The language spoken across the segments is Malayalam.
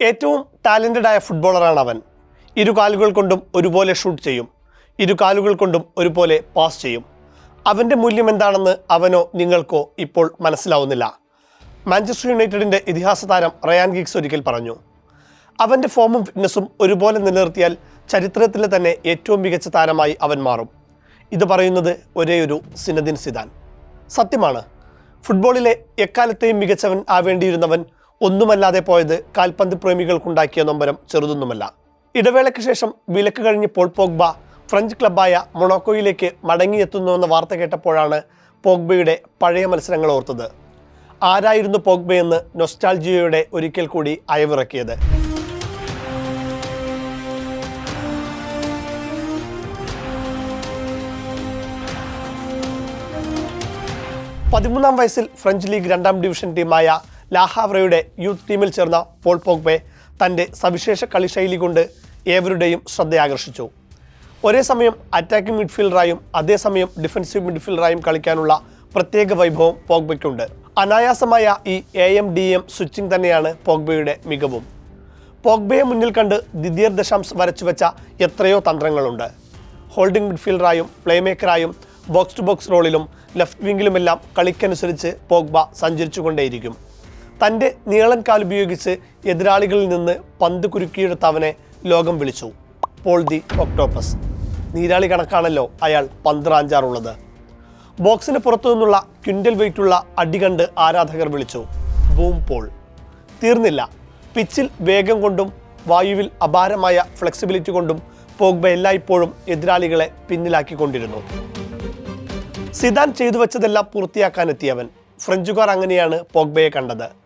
ഏറ്റവും ടാലന്റഡ് ആയ ഫുട്ബോളറാണ് അവൻ ഇരു കാലുകൾ കൊണ്ടും ഒരുപോലെ ഷൂട്ട് ചെയ്യും. ഇരു കാലുകൾ കൊണ്ടും ഒരുപോലെ പാസ് ചെയ്യും. അവന്റെ മൂല്യം എന്താണെന്ന് അവനോ നിങ്ങൾക്കോ ഇപ്പോൾ മനസ്സിലാവുന്നില്ല. മാഞ്ചസ്റ്റർ യുണൈറ്റഡിന്റെ ഇതിഹാസ താരം റയാൻ ഗിഗ്സ് ഒരിക്കൽ പറഞ്ഞു അവന്റെ ഫോമും ഫിറ്റ്നസ്സും ഒരുപോലെ നിലനിർത്തിയാൽ ചരിത്രത്തിലെ തന്നെ ഏറ്റവും മികച്ച താരമായി അവൻ മാറും. ഇത് പറയുന്നത് ഒരേയൊരു സിനദിൻ സിദാൻ. സത്യമാണ്. ഫുട്ബോളിലെ എക്കാലത്തെയും മികച്ചവൻ ആവേണ്ടിയിരുന്നവൻ ഒന്നുമല്ലാതെ പോയത് കാൽപന്ത് പ്രേമികൾക്കുണ്ടാക്കിയ നൊമ്പരം ചെറുതൊന്നുമല്ല. ഇടവേളയ്ക്ക് ശേഷം വിലക്ക് കഴിഞ്ഞ് പോൾ പോഗ്ബ ഫ്രഞ്ച് ക്ലബ്ബായ മൊണോക്കോയിലേക്ക് മടങ്ങിയെത്തുന്നുവെന്ന വാർത്ത കേട്ടപ്പോഴാണ് പോഗ്ബയുടെ പഴയ മത്സരങ്ങൾ ഓർത്തത്. ആരായിരുന്നു പോഗ്ബയെന്ന് നൊസ്റ്റാൾജിയയുടെ ഒരിക്കൽ കൂടി അയവിറക്കിയത്. പതിമൂന്നാം വയസ്സിൽ ഫ്രഞ്ച് ലീഗ് രണ്ടാം ഡിവിഷൻ ടീമായ ലാഹാവ്രയുടെ യൂത്ത് ടീമിൽ ചേർന്ന പോൾ പോഗ്ബെ തന്റെ സവിശേഷ കളിശൈലി കൊണ്ട് ഏവരുടെയും ശ്രദ്ധയാകർഷിച്ചു. ഒരേ സമയം അറ്റാക്കിംഗ് മിഡ്ഫീൽഡറായും അതേസമയം ഡിഫൻസീവ് മിഡ്ഫീൽഡറായും കളിക്കാനുള്ള പ്രത്യേക വൈഭവം പോഗ്ബയ്ക്കുണ്ട്. അനായാസമായ ഈ A M D M switching തന്നെയാണ് പോഗ്ബയുടെ മികവും. പോഗ്ബയെ മുന്നിൽ കണ്ട് ദിദിയർ ദശാംസ് വരച്ചുവെച്ച എത്രയോ തന്ത്രങ്ങളുണ്ട്. ഹോൾഡിംഗ് മിഡ്ഫീൽഡറായും പ്ലേമേക്കറായും ബോക്സ് ടു ബോക്സ് റോളിലും ലെഫ്റ്റ് വിങ്ങിലുമെല്ലാം കളിക്കനുസരിച്ച് പോഗ്ബ സഞ്ചരിച്ചുകൊണ്ടേയിരിക്കും. തന്റെ നീളൻ കാൽ ഉപയോഗിച്ച് എതിരാളികളിൽ നിന്ന് പന്ത് കുരുക്കിയെടുത്ത അവനെ ലോകം വിളിച്ചു. Paul the octopus. നീരാളി കണക്കാണല്ലോ അയാൾ പന്ത് റാഞ്ചാറുള്ളത് ബോക്സിന് പുറത്തു നിന്നുള്ള ക്വിന്റൽ വെയിറ്റുള്ള അടി കണ്ട് ആരാധകർ വിളിച്ചു. Boom Paul. തീർന്നില്ല. പിച്ചിൽ വേഗം കൊണ്ടും വായുവിൽ അപാരമായ ഫ്ലെക്സിബിലിറ്റി കൊണ്ടും പോഗ്ബ എല്ലായ്പ്പോഴും എതിരാളികളെ പിന്നിലാക്കിക്കൊണ്ടിരുന്നു. സിദാൻ ചെയ്തു വെച്ചതെല്ലാം പൂർത്തിയാക്കാനെത്തിയവൻ. ഫ്രഞ്ചുകാർ അങ്ങനെയാണ് പോഗ്ബയെ കണ്ടത്.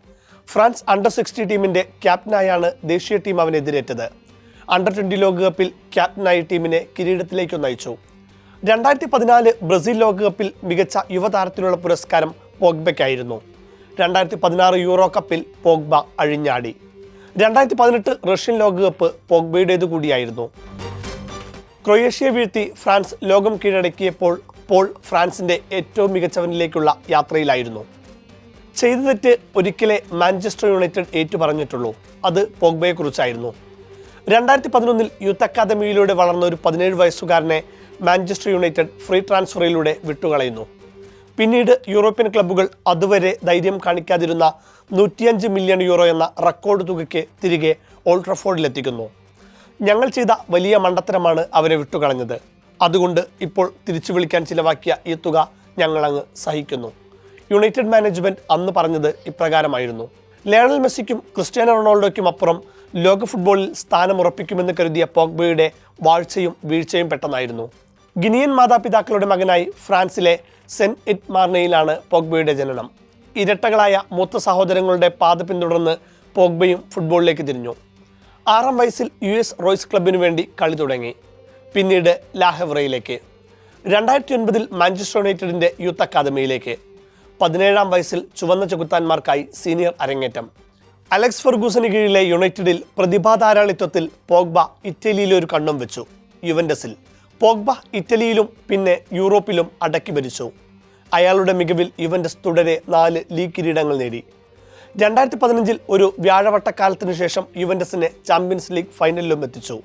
ഫ്രാൻസ് അണ്ടർ സിക്സ്റ്റി ടീമിന്റെ ക്യാപ്റ്റനായാണ് ദേശീയ ടീം അവനെതിരേറ്റത് അണ്ടർ ട്വന്റി ലോകകപ്പിൽ ക്യാപ്റ്റനായി ടീമിനെ കിരീടത്തിലേക്ക് നയിച്ചു. രണ്ടായിരത്തി പതിനാല് ബ്രസീൽ ലോകകപ്പിൽ മികച്ച യുവതാരത്തിനുള്ള പുരസ്കാരം പോഗ്ബയ്ക്കായിരുന്നു. രണ്ടായിരത്തി പതിനാറ് യൂറോ കപ്പിൽ പോഗ്ബ അഴിഞ്ഞാടി. രണ്ടായിരത്തി പതിനെട്ട് റഷ്യൻ ലോകകപ്പ് പോഗ്ബയുടേതു കൂടിയായിരുന്നു. ക്രൊയേഷ്യ വീഴ്ത്തി ഫ്രാൻസ് ലോകം കീഴടക്കിയപ്പോൾ പോൾ ഫ്രാൻസിന്റെ ഏറ്റവും മികച്ചവനിലേക്കുള്ള യാത്രയിലായിരുന്നു. ചെയ്ത തെറ്റ് ഒരിക്കലേ മാഞ്ചസ്റ്റർ യുണൈറ്റഡ് ഏറ്റുപറഞ്ഞിട്ടുള്ളൂ. അത് പോഗ്ബയെക്കുറിച്ചായിരുന്നു. രണ്ടായിരത്തി പതിനൊന്നിൽ യൂത്ത് അക്കാദമിയിലൂടെ വളർന്ന ഒരു പതിനേഴ് വയസ്സുകാരനെ മാഞ്ചസ്റ്റർ യുണൈറ്റഡ് ഫ്രീ ട്രാൻസ്ഫറിലൂടെ വിട്ടുകളയുന്നു. പിന്നീട് യൂറോപ്യൻ ക്ലബ്ബുകൾ അതുവരെ ധൈര്യം കാണിക്കാതിരുന്ന നൂറ്റിയഞ്ച് മില്യൺ യൂറോ എന്ന റെക്കോർഡ് തുകയ്ക്ക് തിരികെ ഓൾട്രഫോർഡിലെത്തിക്കുന്നു ട്രഫോർഡിലെത്തിക്കുന്നു. ഞങ്ങൾ ചെയ്ത വലിയ മണ്ടത്തരമാണ് അവരെ വിട്ടുകളഞ്ഞത്. അതുകൊണ്ട് ഇപ്പോൾ തിരിച്ചു വിളിക്കാൻ ചിലവാക്കിയ ഈ തുക ഞങ്ങളങ്ങ് സഹിക്കുന്നു. യുണൈറ്റഡ് മാനേജ്മെന്റ് അന്ന് പറഞ്ഞത് ഇപ്രകാരമായിരുന്നു. ലയണൽ മെസ്സിക്കും ക്രിസ്ത്യാനോ റൊണാൾഡോയ്ക്കും അപ്പുറം ലോക ഫുട്ബോളിൽ സ്ഥാനം ഉറപ്പിക്കുമെന്ന് കരുതിയ പോഗ്ബയുടെ വാഴ്ചയും വീഴ്ചയും പെട്ടെന്നായിരുന്നു. ഗിനിയൻ മാതാപിതാക്കളുടെ മകനായി ഫ്രാൻസിലെ സെന്റ് ഇറ്റ് മാർണയിലാണ് പോഗ്ബയുടെ ജനനം. ഇരട്ടകളായ മൂത്ത സഹോദരങ്ങളുടെ പാത പിന്തുടർന്ന് പോഗ്ബയും ഫുട്ബോളിലേക്ക് തിരിഞ്ഞു. ആറാം വയസ്സിൽ യു എസ് റോയ്സ് ക്ലബിനു വേണ്ടി കളി തുടങ്ങി. പിന്നീട് ലാഹെവറയിലേക്ക്. രണ്ടായിരത്തി ഒൻപതിൽ മാഞ്ചസ്റ്റർ യുണൈറ്റഡിന്റെ യൂത്ത് അക്കാദമിയിലേക്ക്. പതിനേഴാം വയസ്സിൽ ചുവന്ന ചെകുത്താന്മാർക്കായി സീനിയർ അരങ്ങേറ്റം. അലക്സ് ഫെർഗൂസന് കീഴിലെ യുണൈറ്റഡിൽ പ്രതിഭാധാരാളിത്വത്തിൽ പോഗ്ബ ഇറ്റലിയിലെ ഒരു കണ്ണും വെച്ചു. യുവൻഡസിൽ പോഗ്ബ ഇറ്റലിയിലും പിന്നെ യൂറോപ്പിലും അടക്കി ഭരിച്ചു. അയാളുടെ മികവിൽ യുവൻഡസ് തുടരെ നാല് ലീഗ് കിരീടങ്ങൾ നേടി. രണ്ടായിരത്തി പതിനഞ്ചിൽ ഒരു വ്യാഴവട്ടക്കാലത്തിനു ശേഷം യുവൻഡസിനെ ചാമ്പ്യൻസ് ലീഗ് ഫൈനലിലും എത്തിച്ചു.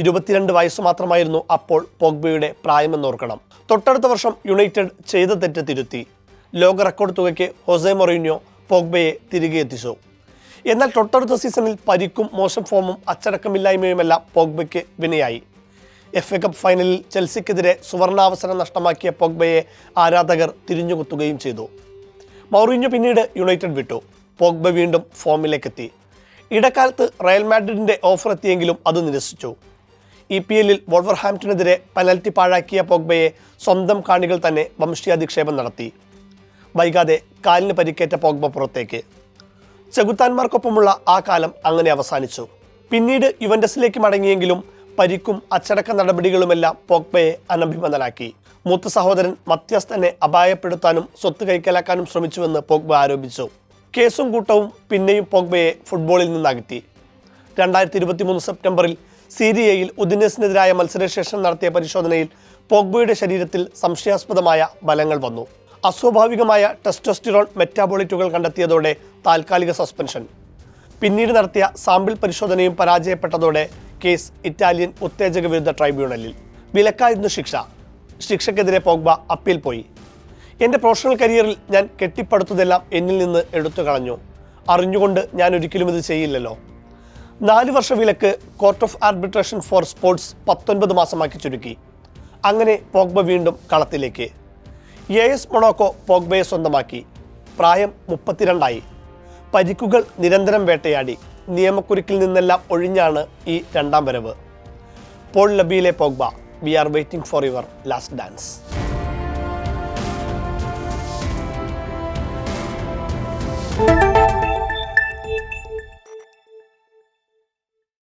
ഇരുപത്തിരണ്ട് വയസ്സ് മാത്രമായിരുന്നു അപ്പോൾ പോഗ്ബയുടെ പ്രായമെന്നോർക്കണം തൊട്ടടുത്ത വർഷം യുണൈറ്റഡ് ചെയ്ത തെറ്റ് തിരുത്തി. ലോക റെക്കോർഡ് തുകയ്ക്ക് ഹൊസെ മൊറീനിയോ പോഗ്ബയെ തിരികെ എത്തിച്ചു. എന്നാൽ തൊട്ടടുത്ത സീസണിൽ പരിക്കും മോശം ഫോമും അച്ചടക്കമില്ലായ്മയുമെല്ലാം പോഗ്ബയ്ക്ക് വിനയായി. എഫ് എ കപ്പ് ഫൈനലിൽ ചെൽസിക്കെതിരെ സുവർണാവസരം നഷ്ടമാക്കിയ പോഗ്ബയെ ആരാധകർ തിരിഞ്ഞുകുത്തുകയും ചെയ്തു. മൗറിഞ്ഞു പിന്നീട് യുണൈറ്റഡ് വിട്ടു. പോഗ്ബ വീണ്ടും ഫോമിലേക്കെത്തി. ഇടക്കാലത്ത് റയൽ മാഡ്രിഡിന്റെ ഓഫർ എത്തിയെങ്കിലും അത് നിരസിച്ചു. ഇ പി എല്ലിൽ വോൾവർഹാംപ്റ്റനെതിരെ പെനൽറ്റി പാഴാക്കിയ പോഗ്ബയെ സ്വന്തം കാണികൾ തന്നെ വംശീയാധിക്ഷേപം നടത്തി. വൈകാതെ കാലിന് പരിക്കേറ്റ പോഗ്ബ പുറത്തേക്ക്. ചെകുത്താന്മാർക്കൊപ്പമുള്ള ആ കാലം അങ്ങനെ അവസാനിച്ചു. പിന്നീട് യുവൻഡസിലേക്ക് മടങ്ങിയെങ്കിലും പരിക്കും അച്ചടക്ക നടപടികളുമെല്ലാം പോഗ്ബയെ അനഭിമതനാക്കി. മൂത്ത സഹോദരൻ മധ്യസ്ഥനെ അപായപ്പെടുത്താനും സ്വത്ത് കൈക്കലാക്കാനും ശ്രമിച്ചുവെന്ന് പോഗ്ബ ആരോപിച്ചു. കേസും കൂട്ടവും പിന്നെയും പോഗ്ബയെ ഫുട്ബോളിൽ നിന്നകറ്റി. രണ്ടായിരത്തി ഇരുപത്തി മൂന്ന് സെപ്റ്റംബറിൽ സീരിയയിൽ ഉദിനസിനെതിരായ മത്സരശേഷം നടത്തിയ പരിശോധനയിൽ പോഗ്ബയുടെ ശരീരത്തിൽ സംശയാസ്പദമായ ബലങ്ങൾ വന്നു. അസ്വാഭാവികമായ ടെസ്റ്റോസ്റ്റിറോൺ മെറ്റാബോളിറ്റുകൾ കണ്ടെത്തിയതോടെ താൽക്കാലിക സസ്പെൻഷൻ. പിന്നീട് നടത്തിയ സാമ്പിൾ പരിശോധനയും പരാജയപ്പെട്ടതോടെ കേസ് ഇറ്റാലിയൻ ഉത്തേജക വിരുദ്ധ ട്രൈബ്യൂണലിൽ. വിലക്കായിരുന്നു ശിക്ഷ. ശിക്ഷക്കെതിരെ പോഗ്ബ അപ്പീൽ പോയി. എന്റെ പ്രൊഫഷണൽ കരിയറിൽ ഞാൻ കെട്ടിപ്പടുത്തതെല്ലാം എന്നിൽ നിന്ന് എടുത്തു കളഞ്ഞു. അറിഞ്ഞുകൊണ്ട് ഞാൻ ഒരിക്കലും ഇത് ചെയ്യില്ലല്ലോ. നാല് വർഷ വിലക്ക് court of arbitration for sports പത്തൊൻപത് മാസമാക്കി ചുരുക്കി. അങ്ങനെ പോഗ്ബ വീണ്ടും കളത്തിലേക്ക്. എ എസ് മൊണോക്കോ പോഗ്ബയെ സ്വന്തമാക്കി. പ്രായം മുപ്പത്തിരണ്ടായി. പരിക്കുകൾ നിരന്തരം വേട്ടയാടി. നിയമക്കുരുക്കിൽ നിന്നെല്ലാം ഒഴിഞ്ഞാണ് ഈ രണ്ടാം വരവ്. Paul ലബിയിലെ Pogba we are waiting for your last dance.